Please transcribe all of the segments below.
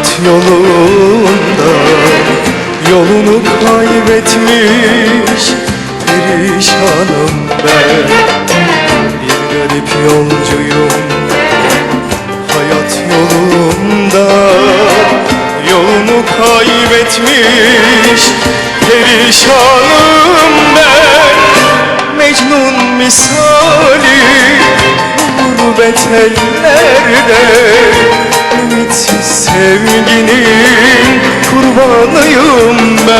hayat yolunda. Yolunu kaybetmiş perişanım ben. Bir garip yolcuyum hayat yolunda. Yolunu kaybetmiş perişanım ben. Mecnun misali gurbet ellerde Ümitsiz sevginin kurbanıyım ben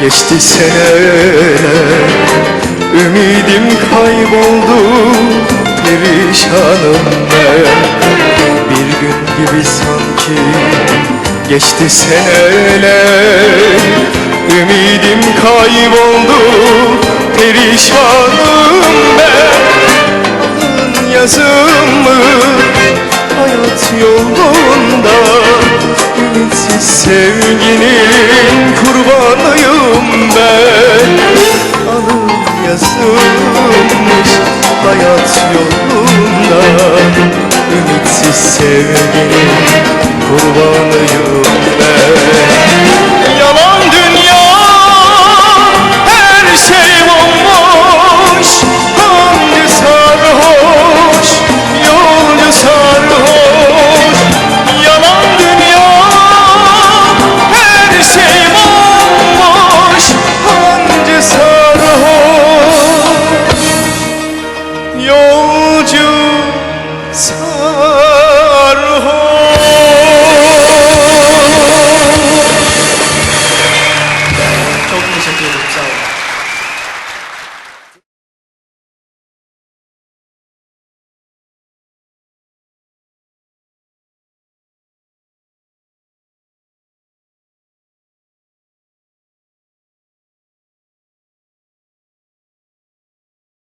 geçti seneler Ümidim kayboldu perişanım ben Bir gün gibi sanki geçti seneler. Ümidim kayboldu perişanım ben Alın yazımı hayat yolunda? Ümitsiz sevginin yazılmış hayat yolunda Ümitsiz sevginin kurbanıyım